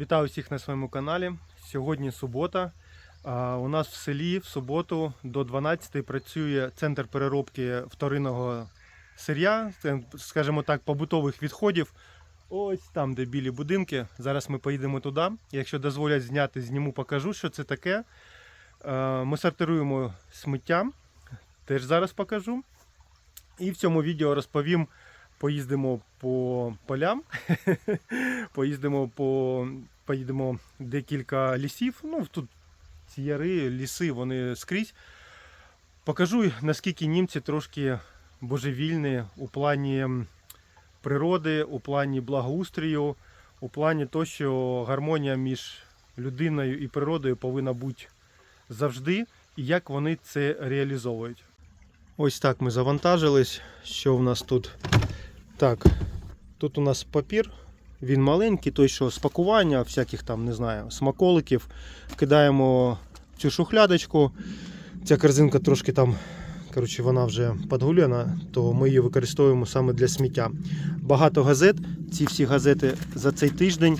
Вітаю всіх на своєму каналі. Сьогодні субота. У нас в селі в суботу до 12 працює центр переробки вторинного сир'я, скажімо так, побутових відходів. Ось там, де білі будинки. Зараз ми поїдемо туди. Якщо дозволять зняти, зніму, покажу, що це таке. Ми сортируємо сміття, теж зараз покажу. І в цьому відео розповім, поїздимо по полям, поїздимо по поїдемо декілька лісів. Ну, тут ці яри, ліси, вони скрізь. Покажу, наскільки німці трошки божевільні у плані природи, у плані благоустрою, у плані того, що гармонія між людиною і природою повинна бути завжди, і як вони це реалізовують. Ось так ми завантажились. Що в нас тут? Так, тут у нас папір. Він маленький, той, що з пакування, всяких там, не знаю, смаколиків. Кидаємо цю шухлядочку. Ця корзинка трошки там, коротше, вона вже підгуляна, то ми її використовуємо саме для сміття. Багато газет. Ці всі газети за цей тиждень,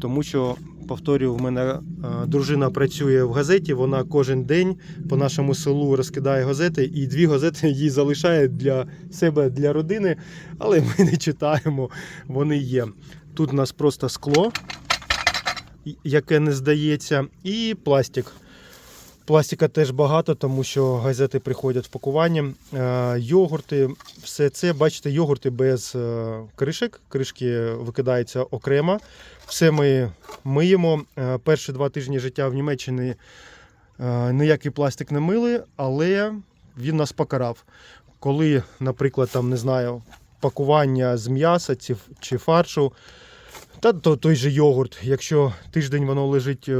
тому що, повторюю, в мене е, дружина працює в газеті, вона кожен день по нашому селу розкидає газети, і дві газети їй залишає для себе, для родини, але ми не читаємо, вони є. Тут у нас просто скло, яке не здається, і пластик. Пластика теж багато, тому що газети приходять в пакуванні. Е, Йогурти, все це, бачите, йогурти без е, кришок. Кришки викидаються окремо. Все ми миємо. Е, Перші два тижні життя в Німеччині ніякий пластик не мили, але він нас покарав. Коли, наприклад, там, не знаю, пакування з м'яса чи, фаршу, та той же йогурт, якщо тиждень воно лежить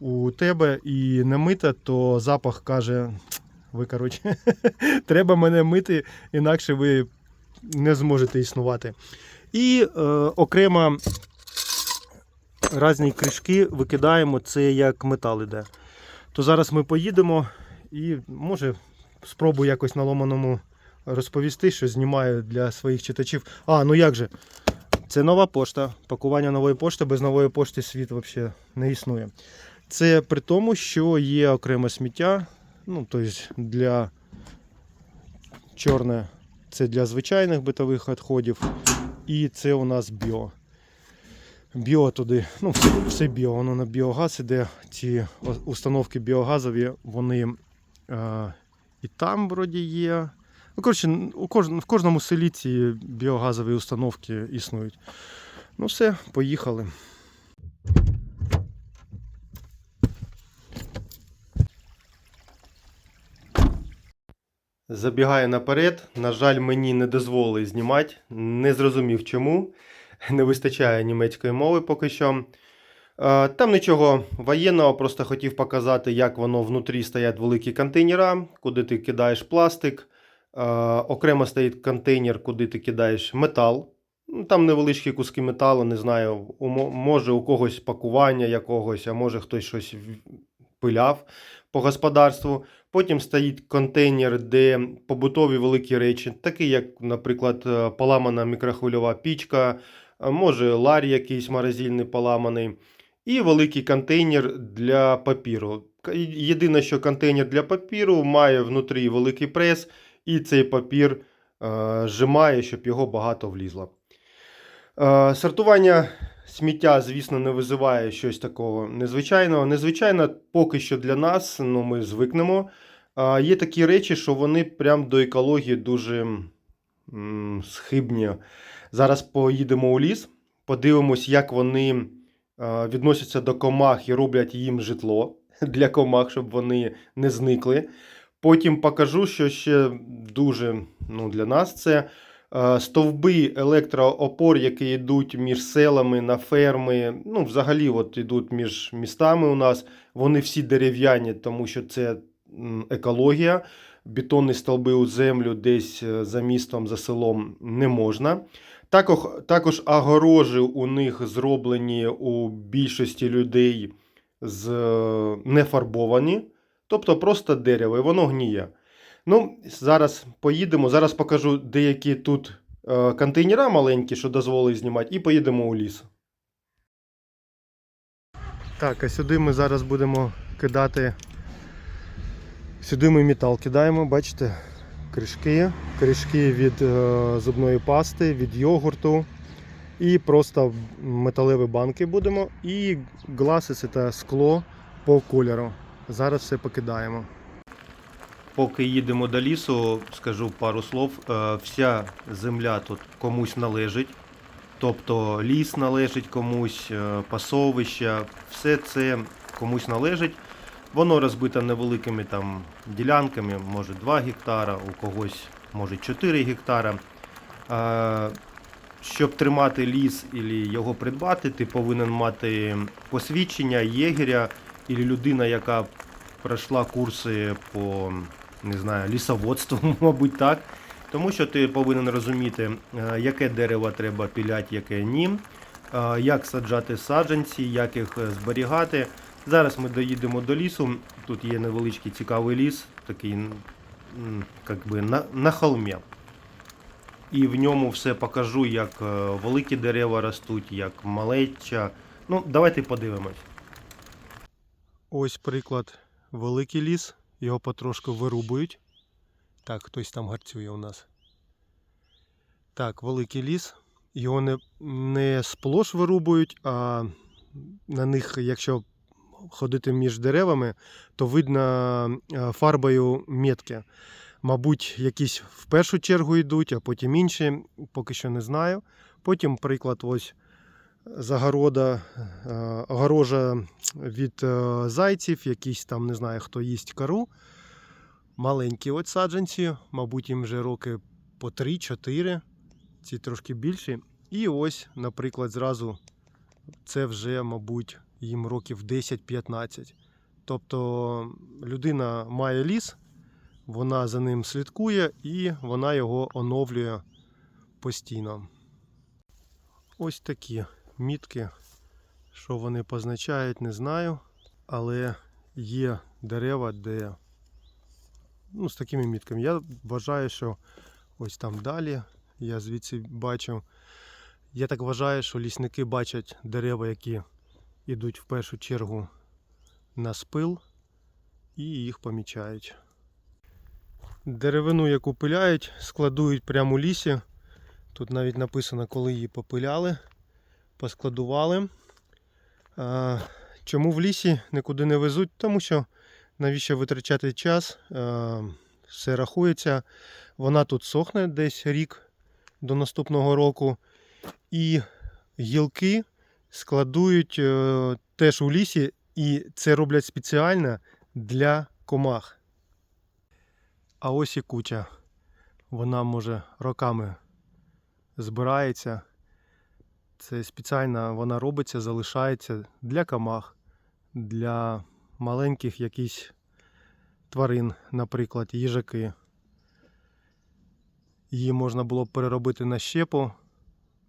у тебе і не мите, то запах каже: ви коротше, треба мене мити, інакше ви не зможете існувати. І е, окремо різні кришки викидаємо, це як метал іде. То зараз ми поїдемо і може спробую якось на ломаному розповісти, що знімаю для своїх читачів. А, ну як же? Це нова пошта. Пакування нової пошти. Без нової пошти світ взагалі не існує. Це при тому, що є окреме сміття. Ну, тобто для чорне це для звичайних битових відходів. І це у нас біо. Біо туди, ну, все, все біо, воно на біогаз іде. Ці установки біогазові, вони е, і там вроді є. Ну, коротше, у кож... в кожному селі ці біогазові установки існують. Ну все, поїхали. Забігаю наперед. На жаль, мені не дозволили знімати. Не зрозумів чому. Не вистачає німецької мови поки що. Е, Там нічого воєнного, просто хотів показати, як воно внутрі стоять великі контейнера, куди ти кидаєш пластик. Е, Окремо стоїть контейнер, куди ти кидаєш метал. Ну, Там невеличкі куски металу, не знаю, може у когось пакування якогось, а може хтось щось пиляв по господарству. Потім стоїть контейнер, де побутові великі речі, такі як, наприклад, е, поламана мікрохвильова пічка, може лар якийсь морозильний поламаний. І великий контейнер для папіру. Єдине, що контейнер для папіру має внутрі великий прес, і цей папір е, зжимає, щоб його багато влізло. Е, сортування сміття, звісно, не визиває щось такого незвичайного. Незвичайно поки що для нас, ну ми звикнемо. Є такі речі, що вони прям до екології дуже схибні. Зараз поїдемо у ліс, подивимось, як вони е, відносяться до комах і роблять їм житло для комах, щоб вони не зникли. Потім покажу, що ще дуже ну, для нас це стовби електроопор, які йдуть між селами на ферми. Ну, взагалі, от йдуть між містами у нас. Вони всі дерев'яні, тому що це екологія. Бетонні стовби у землю десь е, за містом, за селом не можна. Також, також огорожі у них зроблені у більшості людей з е, не фарбовані, тобто просто дерево, і воно гніє. Ну, зараз поїдемо. Зараз покажу деякі тут е, контейнера маленькі, що дозволили знімати, і поїдемо у ліс. Так, а сюди ми зараз будемо кидати. Сюди ми метал кидаємо, бачите, кришки, кришки від е, зубної пасти, від йогурту. І просто металеві банки будемо. І гласиси та скло по кольору. Зараз все покидаємо. Поки їдемо до лісу, скажу пару слов. Е, Вся земля тут комусь належить. Тобто ліс належить комусь, е, пасовища, все це комусь належить. Воно розбито невеликими там ділянками, може 2 гектара, у когось може 4 гектара. Е, Щоб тримати ліс і його придбати, ти повинен мати посвідчення єгеря і людина, яка пройшла курси по не знаю, лісоводству, мабуть, так. Тому що ти повинен розуміти, е, яке дерево треба піляти, яке ні, е, як саджати саджанці, як їх е, зберігати. Зараз ми доїдемо до лісу. Тут є невеличкий цікавий ліс, такий як би, на, на холмі. І в ньому все покажу, як великі дерева ростуть, як малеча. Ну, давайте подивимось. Ось приклад великий ліс, його потрошку вирубують. Так, хтось там гарцює у нас. Так, великий ліс. Його не, не сплош вирубують, а на них, якщо ходити між деревами, то видно е, фарбою метки. Мабуть, якісь в першу чергу йдуть, а потім інші, поки що не знаю. Потім, приклад, ось загорода, е, огорожа від е, зайців, якісь там, не знаю, хто їсть кору. Маленькі от саджанці, мабуть, їм вже роки по 3-4, ці трошки більші. І ось, наприклад, зразу це вже, мабуть, їм років 10-15. Тобто людина має ліс, вона за ним слідкує і вона його оновлює постійно. Ось такі мітки. Що вони позначають, не знаю. Але є дерева, де ну, з такими мітками. Я вважаю, що ось там далі, я звідси бачу. Я так вважаю, що лісники бачать дерева, які йдуть в першу чергу на спил, і їх помічають. Деревину, яку пиляють, складують прямо у лісі. Тут навіть написано, коли її попиляли, поскладували. Чому в лісі нікуди не везуть? Тому що навіщо витрачати час, все рахується. Вона тут сохне десь рік до наступного року. І гілки складують е, теж у лісі, і це роблять спеціально для комах. А ось і куча. Вона може роками збирається. Це спеціально вона робиться, залишається для комах, для маленьких якісь тварин, наприклад, їжаки. Її можна було б переробити на щепу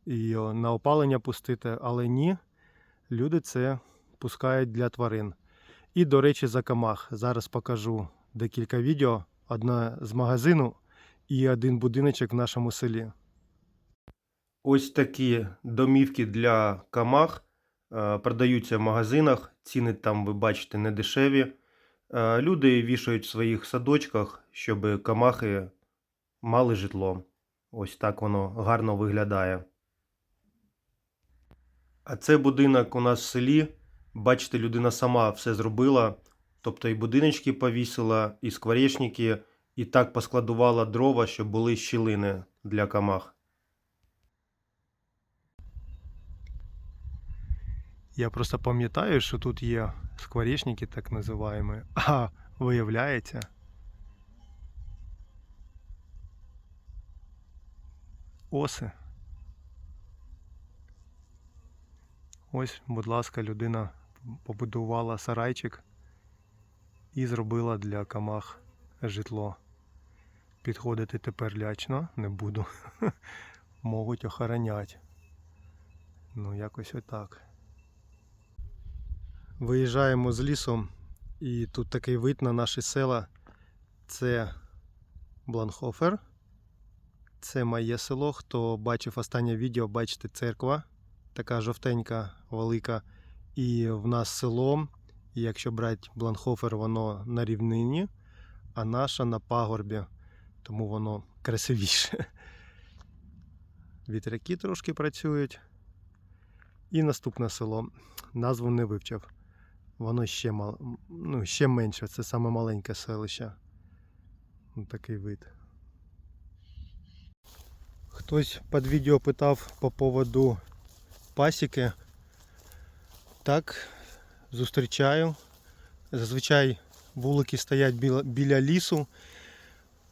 і на опалення пустити, але ні, люди це пускають для тварин. І, до речі, за комах. Зараз покажу декілька відео. Одне з магазину і один будиночок в нашому селі. Ось такі домівки для камах е, продаються в магазинах. Ціни там, ви бачите, не дешеві. Е, Люди вішають в своїх садочках, щоб камахи мали житло. Ось так воно гарно виглядає. А це будинок у нас в селі. Бачите, людина сама все зробила. Тобто і будиночки повісила, і скворечники, і так поскладувала дрова, щоб були щілини для камах. Я просто пам'ятаю, що тут є скворечники, так називаємо. А виявляється. Оси. Ось, будь ласка, людина побудувала сарайчик і зробила для камах житло. Підходити тепер лячно не буду. Можуть охороняти. Ну, якось отак. Виїжджаємо з лісу, і тут такий вид на наші села. Це Бланхофер. Це моє село. Хто бачив останнє відео, бачите церква. Така жовтенька, велика. І в нас село, і якщо брати Бланхофер, воно на рівнині, а наша на пагорбі, тому воно красивіше. Вітряки трошки працюють. І наступне село. Назву не вивчив. Воно ще мал... ну, ще менше, це саме маленьке селище. Ну, Такий вид. Хтось під відео питав по поводу пасіки. Так, зустрічаю. Зазвичай вулики стоять біля, біля лісу.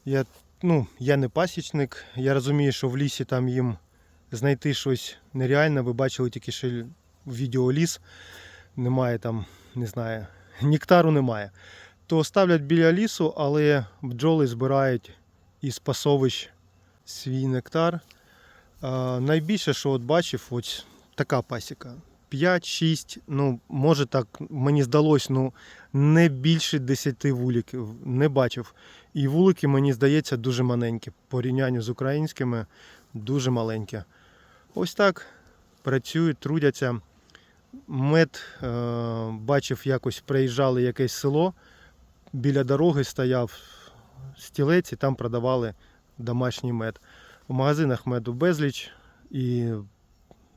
Я, ну, я не пасічник, я розумію, що в лісі там їм знайти щось нереально. Ви бачили тільки що відео ліс. Немає там, не знаю, нектару немає. То ставлять біля лісу, але бджоли збирають із пасовищ свій нектар. А, найбільше, що от бачив, ось така пасіка. 5-6, ну, може так, мені здалось, ну, не більше 10 вуликів, не бачив. І вулики, мені здається, дуже маленькі. В порівнянні з українськими дуже маленькі. Ось так працюють, трудяться. Мед е, бачив, якось приїжджали якесь село, біля дороги стояв стілець і там продавали домашній мед. В магазинах меду безліч і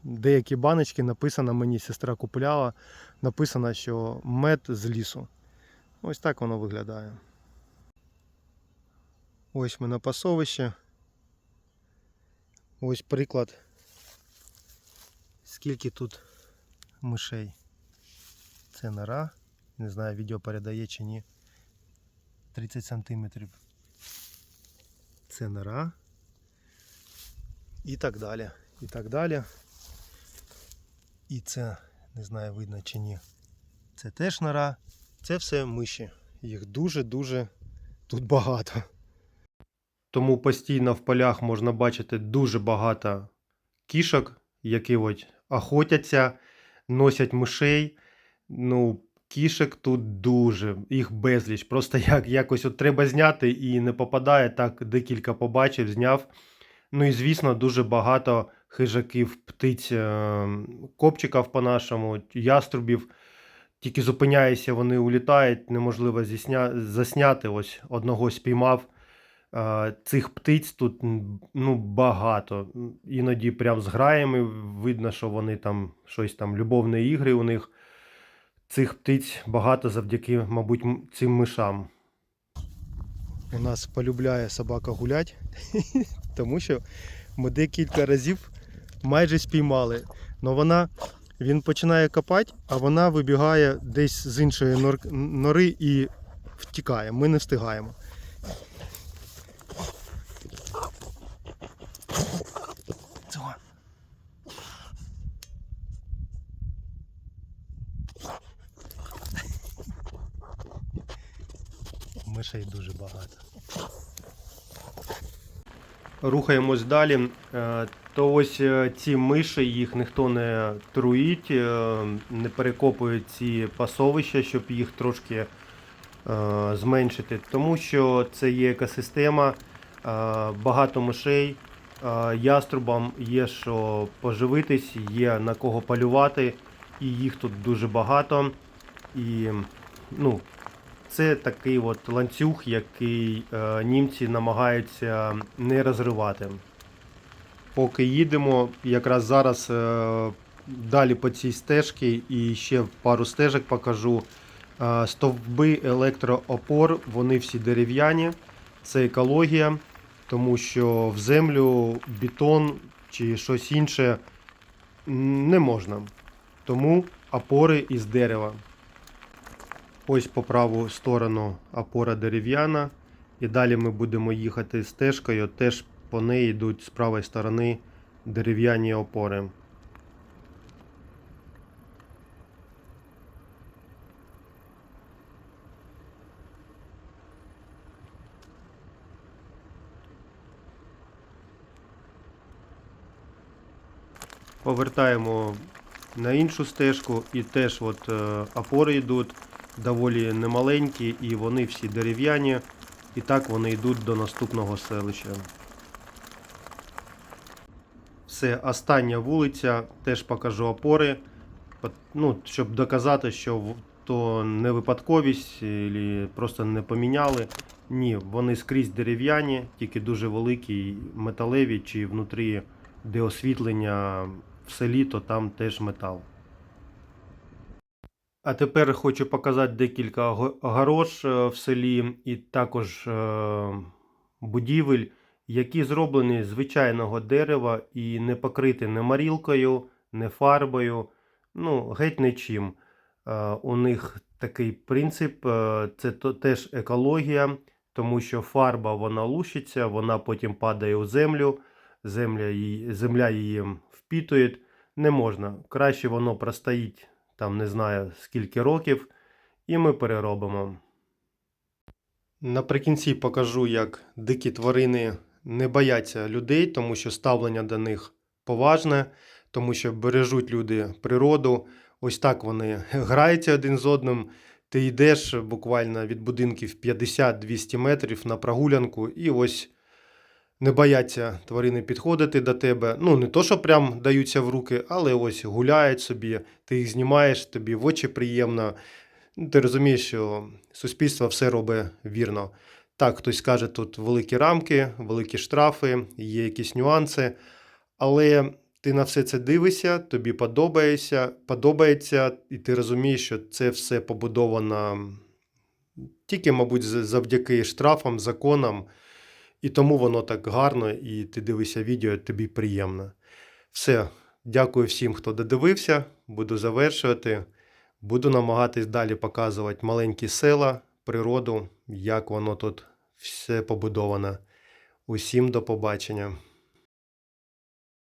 деякі баночки написано, мені сестра купляла, написано, що мед з лісу. Ось так воно виглядає. Ось ми на пасовищі. Ось приклад, скільки тут мишей. Це нора. Не знаю, відео передає чи ні. 30 сантиметрів. Це нора. І так далі. І так далі. І це, не знаю, видно чи ні. Це теж нора. Це все миші. Їх дуже-дуже тут багато. Тому постійно в полях можна бачити дуже багато кішок, які от охотяться, носять мишей. Ну, кішок тут дуже, їх безліч. Просто як якось от треба зняти і не попадає. Так декілька побачив, зняв. Ну і звісно, дуже багато хижаків, птиць, е, копчиків по-нашому, яструбів. Тільки зупиняєшся, вони улітають, неможливо зісня... засняти. Ось одного спіймав. Е, Цих птиць тут ну, багато. Іноді прям з граями видно, що вони там щось там, любовні ігри у них. Цих птиць багато завдяки, мабуть, цим мишам. У нас полюбляє собака гулять, тому що ми декілька разів майже спіймали. Но вона, він починає копати, а вона вибігає десь з іншої нор- нори і втікає. Ми не встигаємо. Мишей дуже багато. Рухаємось далі. Е, То ось е, ці миші, їх ніхто не труїть, е, не перекопує ці пасовища, щоб їх трошки зменшити. Тому що це є екосистема, багато мишей, яструбам є що поживитись, є на кого полювати, і їх тут дуже багато. І ну, це такий от ланцюг, який е, німці намагаються не розривати. Поки їдемо, якраз зараз е, далі по цій стежці і ще пару стежок покажу. Е, стовби електроопор, вони всі дерев'яні. Це екологія, тому що в землю бетон чи щось інше не можна. Тому опори із дерева. Ось по праву сторону опора дерев'яна. І далі ми будемо їхати стежкою. Теж по неї йдуть з правої сторони дерев'яні опори. Повертаємо на іншу стежку і теж от е, опори йдуть доволі немаленькі і вони всі дерев'яні. І так вони йдуть до наступного селища. Все, остання вулиця, теж покажу опори. Ну, щоб доказати, що то не випадковість, просто не поміняли. Ні, вони скрізь дерев'яні, тільки дуже великі, металеві, чи внутрі, де освітлення в селі, то там теж метал. А тепер хочу показати декілька го- е, в селі і також е, будівель, які зроблені з звичайного дерева і не покриті не марілкою, не фарбою, ну, геть нічим. Е, У них такий принцип, це теж екологія, тому що фарба вона лущиться, вона потім падає у землю, земля її, земля її впітує. Не можна. Краще воно простоїть там не знаю скільки років, і ми переробимо. Наприкінці покажу, як дикі тварини не бояться людей, тому що ставлення до них поважне, тому що бережуть люди природу. Ось так вони граються один з одним. Ти йдеш буквально від будинків 50-200 метрів на прогулянку, і ось не бояться тварини підходити до тебе. Ну, не то, що прям даються в руки, але ось гуляють собі, ти їх знімаєш, тобі в очі приємно. Ну, Ти розумієш, що суспільство все робить вірно. Так, хтось скаже, тут великі рамки, великі штрафи, є якісь нюанси, але ти на все це дивишся, тобі подобається, подобається, і ти розумієш, що це все побудовано тільки, мабуть, завдяки штрафам, законам, і тому воно так гарно, і ти дивишся відео, тобі приємно. Все, дякую всім, хто додивився. Буду завершувати. Буду намагатись далі показувати маленькі села, природу, як воно тут все побудовано. Усім до побачення.